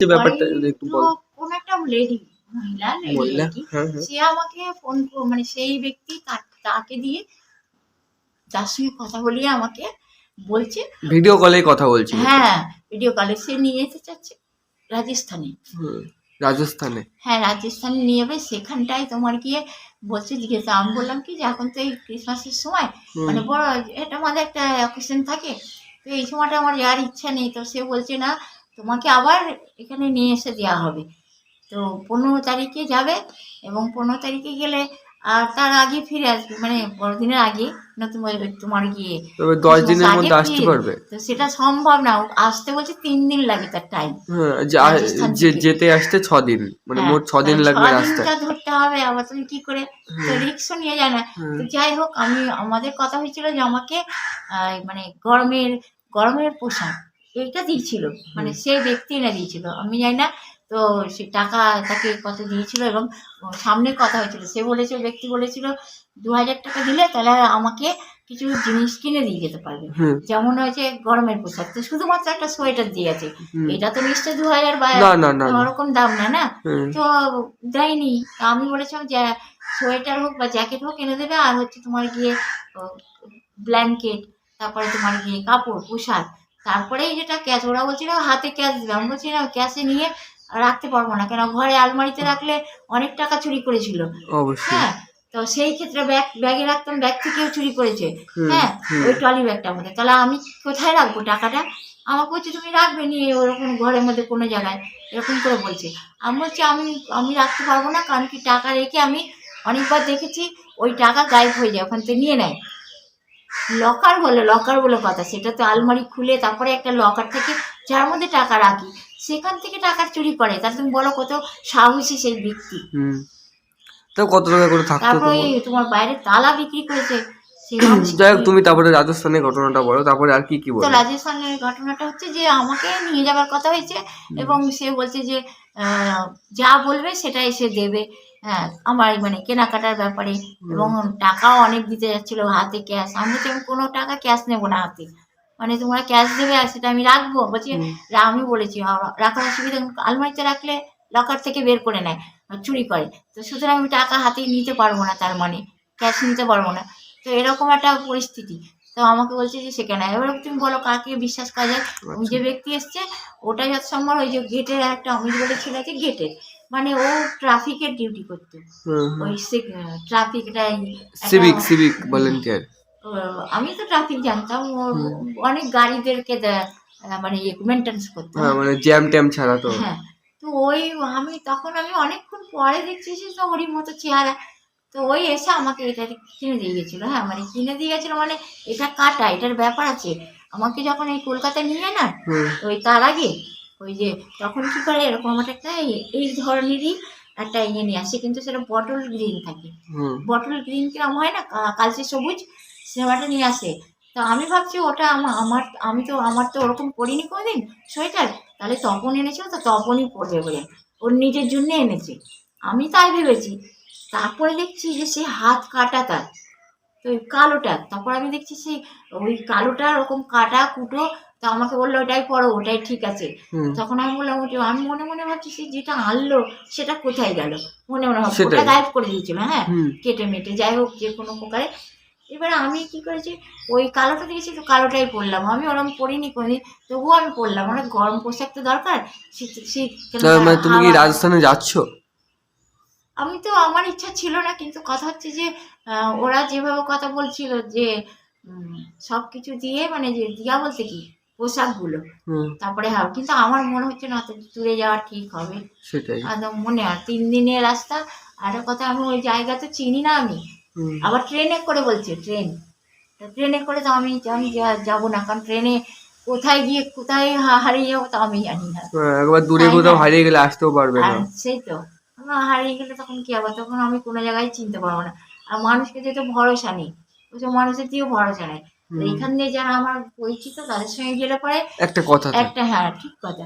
যে ব্যাপারটা যদি একটু বল। কোন একটা লেডি মহিলা লেডি হ্যাঁ হ্যাঁ। সে আমাকে ফোন মানে সেই ব্যক্তি তাকে দিয়ে তার সঙ্গে কথা বলিয়ে আমাকে বলছে। ভিডিও কলে কথা বলছি হ্যাঁ ভিডিও কলে সে নিয়ে যেতে চাচ্ছে রাজস্থানে। রাজস্থানে। হ্যাঁ রাজস্থানে নিয়ে যাবে সেখানটায় তোমার গিয়ে বলছে জিজ্ঞেস আমি বললাম কি যে এখন তো এই ক্রিসমাসের সময় মানে বড় এটা আমাদের একটা অকেশন থাকে। তো এই সময়টা আমার যাওয়ার ইচ্ছা নেই তো সে বলছে না তোমাকে আবার এখানে নিয়ে এসে দেওয়া হবে। তো পনেরো তারিখে যাবে এবং পনেরো তারিখে গেলে আর তার আগে ফিরে আসবে মানে বড়দিনের আগে নতুন বছর তোমার গিয়ে তবে দশ দিনের মধ্যে আসতে পারবে। তো সেটা সম্ভব না আসতে বলছে তিন দিন লাগে তার টাইম হ্যাঁ যেতে আসতে ছ দিন মানে মোট ছ দিন লাগবে রাস্তায়। ধরতে হবে আবার তুমি কি করে? তো রিক্সও নিয়ে যায় না। তো যাই হোক আমি আমাদের কথা হয়েছিল যে আমাকে মানে গরমের গরমের পোশাক। এইটা দিয়েছিল। মানে সেই ব্যক্তি না দিয়েছিল। আমি জানি না তো সে টাকা তাকে কত দিয়েছিল এবং সামনে কথা হয়েছিল। সে বলেছিল ব্যক্তি বলেছিল দু হাজার টাকা দিলে তাহলে আমাকে কিছু জিনিস কিনে দিয়ে যেতে পারবে। যেমন হয়েছে গরমের পোশাক। তো শুধুমাত্র একটা সোয়েটার দিয়ে আছে। এটা তো নিশ্চয়ই দু হাজার বা ওরকম দাম না না? তো দেয়নি। আমি বলেছিলাম যে সোয়েটার হোক বা জ্যাকেট হোক এনে দেবে। আর হচ্ছে তোমার গিয়ে ব্ল্যাঙ্কেট তারপরে তোমার গিয়ে কাপড় পোশাক তারপরে এই যেটা ক্যাশ ওরা বলছিল হাতে ক্যাশ দিবে আমি বলছি না ক্যাশে নিয়ে রাখতে পারব না। কেন? ঘরে আলমারিতে রাখলে অনেক টাকা চুরি করেছিল। হ্যাঁ তো সেই ক্ষেত্রে ব্যাগ ব্যাগে রাখতাম ব্যাগ থেকেও চুরি করেছে। হ্যাঁ ওই ট্রলি ব্যাগটার মধ্যে। তাহলে আমি কোথায় রাখব টাকাটা? আমাকে বলছে তুমি রাখবে নিয়ে ওরকম ঘরের মধ্যে কোনো জায়গায়। এরকম করে বলছে। আমি বলছি আমি আমি রাখতে পারব না কারণ কি টাকা রেখে আমি অনেকবার দেখেছি ওই টাকা গায়েব হয়ে যায় ওখান থেকে নিয়ে নেয়। লকার বলে লকার বলে কথা। সেটা তো আলমারি খুলে তারপরে একটা লকার থেকে যার মধ্যে টাকা রাখি সেখান থেকে টাকা চুরি করে। তার তুমি বলো কত সাহসী সেই ব্যক্তি। হুম। তো কত টাকা করে থাকতো তারপরে তোমার? বাইরে তালা বিক্রি করেছে। যাই হোক তুমি তারপরে রাজস্থানের ঘটনাটা বলো তারপরে আর কি কি বলো? রাজস্থানের ঘটনাটা হচ্ছে যে আমাকে নিয়ে যাবার কথা হয়েছে এবং সে বলছে যে আহ, যা বলবে সেটাই সে দেবে। হ্যাঁ আমার মানে কেনাকাটার ব্যাপারে এবং টাকাও অনেক দিতে যাচ্ছিল হাতে ক্যাশ আমি বলছি আমি কোনো টাকা ক্যাশ নেব না হাতে। মানে তোমরা ক্যাশ দেবে আর সেটা আমি রাখব? বলছি আমি বলেছি রাখার অসুবিধা আলমারিতে রাখলে লকার থেকে বের করে নেয় চুরি করে। তো সুতরাং আমি টাকা হাতে নিতে পারব না তার মানে। ক্যাশ নিতে পারব না। তো এরকম একটা পরিস্থিতি। তো আমাকে বলছে যে সেখানে এবার তুমি বলো কাকে বিশ্বাস করা যায়? যে ব্যক্তি এসছে ওটাই যত সম্ভব ওই যে গেটের একটা অমিত বলে ছেলে আছে গেটের মানে ও ট্রাফিকের ডিউটি করতো। ওই ট্রাফিকটা সিভিক সিভিক ভলেন্টিয়ার আমি তো ট্রাফিক জানতাম। ও অনেক গাড়িদেরকে মানে মেনটেন্স করতো। হ্যাঁ মানে জ্যাম ট্যাম ছাড়া তো। হ্যাঁ তো ওই আমি তখন আমি অনেকক্ষণ পরে দেখছি সব ওরই মতো চেহারা। তো ওই এসে আমাকে এটা কিনে দিয়ে গেছিল। হ্যাঁ মানে কিনে দিয়ে গেছিল মানে এটা কাটা এটার ব্যাপার আছে। আমাকে যখন এই কলকাতায় নিয়ে না ওই তার আগে ওই যে তখন কি করে এরকম আমার একটা এই- ধরনেরই একটা ইয়ে নিয়ে আসে কিন্তু সেটা বটল গ্রিন থাকে। বটল গ্রিন কিরম হয় না? কালচে সবুজ সিনেমাটা নিয়ে আসে। তো আমি ভাবছি ওটা আমা- আমার আমি তো আমার তো ওরকম করিনি কোনোদিন সোয়েটার তাহলে তপন এনেছিল তো তপনই পরবে বলে। ওর নিজের জন্য এনেছে। আমি তাই ভেবেছি। তারপরে দেখছি যে সে হাত কাটা তার তো ওই কালোটা তারপর আমি দেখছি সে ওই কালোটা ওরকম কাটা কুটো তো আমাকে বলল ওটাই পরো ওটাই ঠিক আছে। তখন আমি বললাম ওটা আমি মনে মনে ভাবছি সে যেটা আনলো সেটা কোথায় গেল? মনে মনে ভাবছি ওটা গায়েব করে দিয়েছিল হ্যাঁ? কেটে মেটে যাই হোক যে কোনো প্রকারে। এবারে আমি কি করেছি ওই কালোটা দেখেছি তো কালোটাই পরলাম আমি ওরকম পরিনি কোনোদিন তবুও আমি পরলাম অনেক গরম পোশাক তো দরকার। শীত শীত মানে তুমি কি রাজস্থানে যাচ্ছ? আমি তো আমার ইচ্ছা ছিল না কিন্তু কথা হচ্ছে যে ওরা যেভাবে কথা বলছিল যে সব কিছু দিয়ে মানে যে দিয়া বলতে কি? পোশাকগুলো। তারপরে হ্যাঁ কিন্তু আমার মনে হচ্ছে না অত দূরে যাওয়া ঠিক হবে। সেটাই। একদম মনে হয় তিন দিনের রাস্তা। আর কথা আমি ওই জায়গা তো চিনি না আমি। আবার ট্রেনে করে বলছে ট্রেন। ট্রেনে করে তো আমি আমি যাব না কারণ ট্রেনে কোথায় গিয়ে কোথায় হারিয়ে যাব তা আমি জানি না। হ্যাঁ, একবার দূরে কোথাও হারিয়ে গেলে আসতেও পারবে না। সেই তো আমার হারিয়ে গেলে তখন কি হবে তখন আমি কোনো জায়গায় চিনতে পারব না। আর মানুষকে যেহেতু ভরসা নেই। ওইসব মানুষের দিয়েও ভরসা নেই। হুম। এইখান দিয়ে যারা আমার পরিচিত তাদের সঙ্গে গেলে পরে একটা কথা একটা হ্যাঁ ঠিক কথা